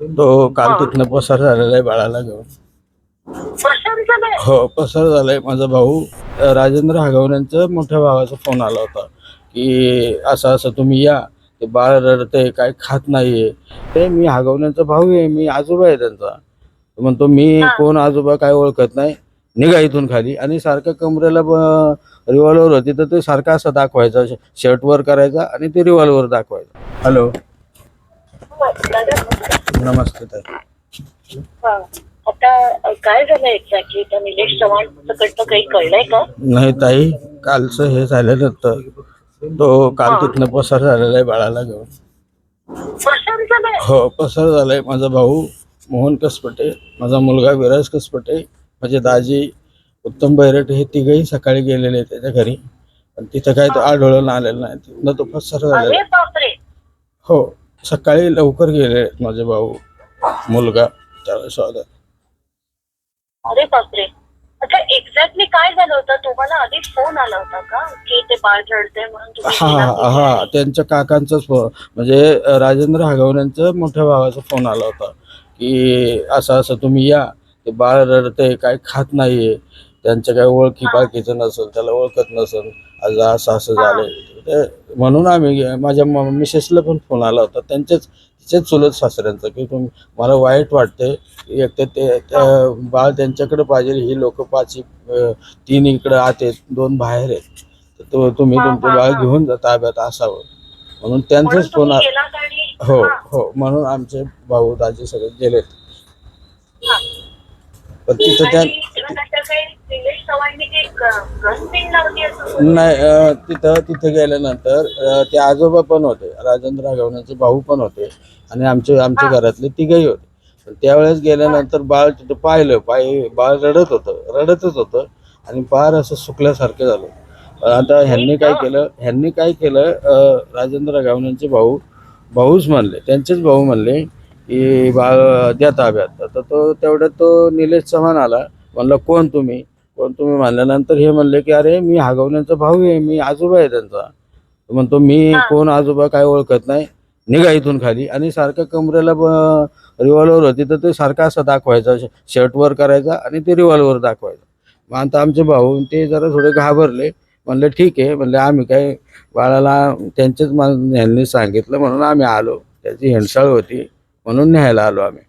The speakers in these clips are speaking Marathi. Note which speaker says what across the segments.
Speaker 1: तो काल तिथनं पसार झालेला आहे बाळाला घेऊन. हो पसार झालाय. माझा भाऊ राजेंद्र हागवण्यांचा मोठ्या भावाचा फोन आला होता की असं असं तुम्ही या. ते बाळ रडतंय काय खात नाहीये. ते मी हागवण्यांचा भाऊ आहे. मी आजोबा आहे त्यांचा. म्हणतो मी कोण आजोबा काय ओळखत नाही. निघा इथून खाली. आणि सारखं कमरेला रिव्हॉल्वर होती तर ते सारखं असं दाखवायचा शर्ट वर करायचा आणि ते रिव्हॉल्वर दाखवायचा. हॅलो नमस्ते ताई
Speaker 2: हा. आता अ, काय झालं एक्झॅक्टली त्या निलेश चव्हाण कडनं काही कळलंय का?
Speaker 1: नाही ताई कालचं हे झाल्यानंतर तो काल तिथनं पसार झालेला आहे बाळाला घेऊन.
Speaker 2: झालंय?
Speaker 1: हो पसार झालाय. माझा भाऊ मोहन कसपटे माझा मुलगा विराज कसपटे माझे दाजी उत्तम बैरट हे तिघही सकाळी गेलेले त्याच्या घरी. पण तिथं काय तो आढळून आलेला नाही. तिथनं तो पसार झालेला हो. सकाळी लवकर गेले माझे भाऊ मुलगा त्यावेळेस
Speaker 2: अरे बापरे. अच्छा एक्झॅक्टली काय झालं होतं? तुम्हाला आधी फोन आला होता का? की ते बाळ रडते म्हणून तुम्ही
Speaker 1: हा
Speaker 2: गेला
Speaker 1: हा
Speaker 2: तिथे?
Speaker 1: त्यांच्या काकांचाच फोन म्हणजे राजेंद्र हागवण्यांचा मोठ्या भावाचा फोन आला होता. की असं असं तुम्ही या. ते बाळ रडतंय काय खात नाहीये. त्यांच्या काय ओळखी पाळखीचं नसेल त्याला ओळखत नसेल आज असं असं झालंय. ते म्हणून आम्ही माझ्या मिसेसला पण फोन आला होता. त्यांच्याच तिच्याच चुलत सासऱ्यांचा की तुम्ही मला वाईट वाटतंय. की एक तर ते बाळ त्यांच्याकडे पाहिजे ही लोक पाच तीन इकडे आत आहेत दोन बाहेर आहेत. तर तो तुम्ही तुमचं बाळ. घेऊन जा ताब्यात असावं. म्हणून त्यांचाच फोन
Speaker 2: तुम्ही
Speaker 1: आ-
Speaker 2: गेलात आणि
Speaker 1: हो
Speaker 2: हा,
Speaker 1: म्हणून आमचे भाऊ दाजी सगळे गेलेत. पण तिथं त्या नाही अ, तिथं तिथे गेल्यानंतर अ, ते आजोबा पण होते राजेंद्र राघवण्याचे भाऊ पण होते आणि आमचे आमच्या. घरातले तिघही होते. पण त्यावेळेस गेल्यानंतर बाळ तिथं पाहिलं पाय बाळ रडत होतं रडतच होतं आणि फार असं सुकल्यासारखं झालं. आता ह्यांनी काय केलं ह्यांनी काय केलं अ, राजेंद्र राघवण्याचे भाऊ भाऊच म्हणले त्यांचेच भाऊ म्हणले की बाळ द्या ताब्यात. तर तो तेवढ्यात तो निलेश चव्हाण आला. म्हणलं कोण तुम्ही? कोण तुम्ही म्हणल्यानंतर हे म्हणले की अरे मी हागवण्याचा भाऊ आहे मी आजोबा आहे त्यांचा. म्हणतो मी. कोण आजोबा काय ओळखत नाही निघा इथून खाली. आणि सारखं कमरेला रिव्हॉल्वर होती तर ते सारखं असं दाखवायचा शर्ट वर करायचा आणि ते रिव्हॉल्वर दाखवायचा. मग आता आमचे भाऊ ते जरा थोडे घाबरले. म्हणले ठीक आहे. म्हणले आम्ही काय बाळाला त्यांचेच मान यांनी सांगितलं म्हणून आम्ही आलो. त्याची हेंडसाळ होती म्हणून न्यायला आलो आम्ही.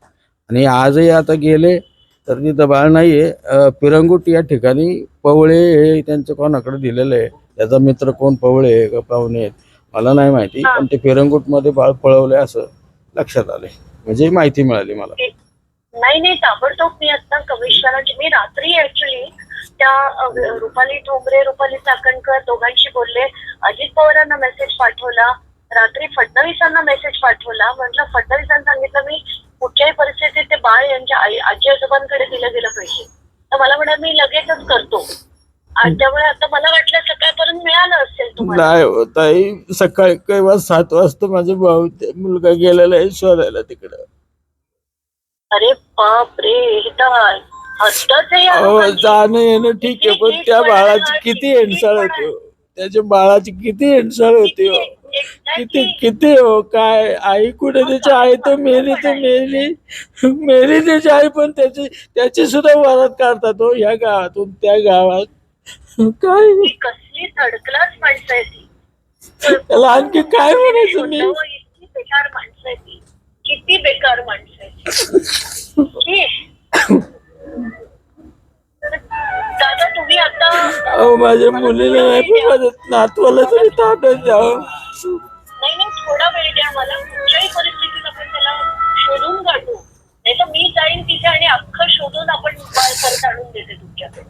Speaker 1: आणि आजही आता गेले. तर तिथं बाळ नाही आहे पिरंगुट या ठिकाणी पवळे हे त्यांचं कोणाकडे दिलेलं आहे? त्याचा मित्र कोण पवळे आहे का पाहुणे आहेत? मला नाही माहिती. पण ते पिरंगुटमध्ये बाळ पळवले असं लक्षात आले म्हणजे माहिती मिळाली मला.
Speaker 2: नाही नाही ताबडतोब मी आता कमिशनरांची मी रात्री ऍक्च्युली त्या रुपाली ठोंबरे रुपाली चाकणकर दोघांशी बोलले. अजित पवारांना मेसेज पाठवला. रात्री फडणवीसांना मेसेज पाठवला. म्हटलं फडणवीसांनी सांगितलं मी कुठच्याही परिस्थितीत ते बाळ यांच्या आई आजी आजोबांकडे दिलं गेलं पाहिजे. तर मला म्हणा मी लगेचच करतो. आणि त्यामुळे आता मला वाटलं सकाळपर्यंत मिळालं असेल तुम्हाला.
Speaker 1: नाही हो, ताई सकाळी केव्हा सात वाजता माझे भाऊ ते मुलगा गेलेला आहे शोधायला तिकडं.
Speaker 2: अरे बाप रे हे तर.
Speaker 1: जाणं येणं ठीक आहे पण त्या बाळाची किती हेंडसाळ होती हो. त्याच्या बाळाची किती हेंडसाळ होती हो. किती. किती हो काय आई कुठे त्याची आई तर मेली तर मेली. मेली त्याची आई पण त्याची त्याची सुद्धा वरात काढतात हो या गावातून त्या गावात. काय?
Speaker 2: कसली थर्ड क्लास माणसं आहे ती.
Speaker 1: त्याला आणखी काय म्हणायचं मी?
Speaker 2: इतकी बेकार माणसं आहे ती. किती बेकार माणसं आहे ती. छी. दादा तुम्ही आता
Speaker 1: अहो माझ्या मुलीला नाही पण माझ्या नातवाला तरी ताब्यात द्यावं.
Speaker 2: मला कुठल्याही परिस्थितीत आपण त्याला शोधून काढू. नाही तर मी जाईन तिथे आणि अख्खं शोधून आपण परत आणून देते तुमच्याकडे.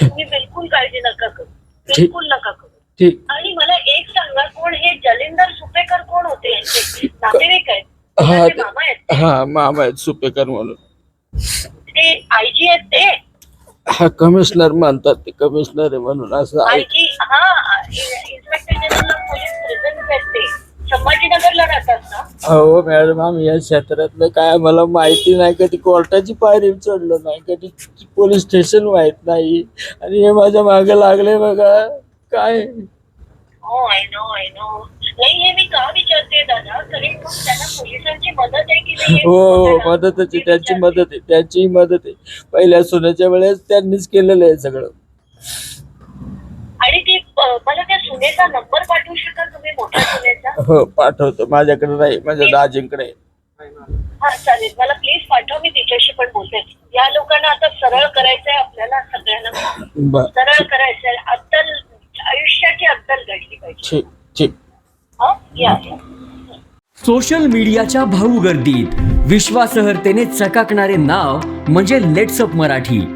Speaker 2: तुम्ही बिलकुल काळजी नका करू. बिलकुल नका करू. आणि मला एक सांगा कोण हे जलिंदर सुपेकर कोण होते यांचे? नातेवाईक आहेत.
Speaker 1: हा
Speaker 2: मामा आहेत.
Speaker 1: हा मामा आहेत सुपेकर म्हणून.
Speaker 2: ते आयजी आहेत ते?
Speaker 1: हा कमिशनर म्हणतात ते कमिशनर आहे म्हणून असं
Speaker 2: आयजी हा इन्स्पेक्टर जनरल
Speaker 1: हो मॅडम आम्ही या क्षेत्रातलं काय मला माहिती नाही. कधी कोर्टाची पायरी चढलो नाही कधी पोलीस स्टेशन माहीत नाही. आणि हे माझ्या मागे लागले बघा. काय?
Speaker 2: हो आय नो आय नो नाही हे मी का विचारते दादा? कारण मग त्यांना पोलिसांची मदत आहे की नाही हे
Speaker 3: हो हो आहे
Speaker 2: हे
Speaker 3: त्यांची. मदत आहे त्यांची मदत आहे. पहिल्या सुनेच्या वेळेस त्यांनीच केलेलं आहे सगळं.
Speaker 2: मला त्या सुनेचा नंबर पाठवू शकाल तुम्ही? मोठ्या सुनेचा?
Speaker 3: हो पाठवतो. माझ्याकडे नाही माझ्या दाजींकडे.
Speaker 2: हा चालेल. मला प्लीज पाठव मी तिच्याशी पण बोलते. या लोकांना आता सरळ करायचंय आपल्याला सगळ्यांना.
Speaker 3: बर.
Speaker 2: सरळ करायचंय. अद्दल आयुष्याची अद्दल घडली पाहिजे.
Speaker 3: ठीक ठीक.
Speaker 2: हा या. या.
Speaker 4: सोशल मीडियाच्या भाऊ गर्दीत. विश्वासार्हतेने चकाकणारे नाव म्हणजे लेट्सअप मराठी.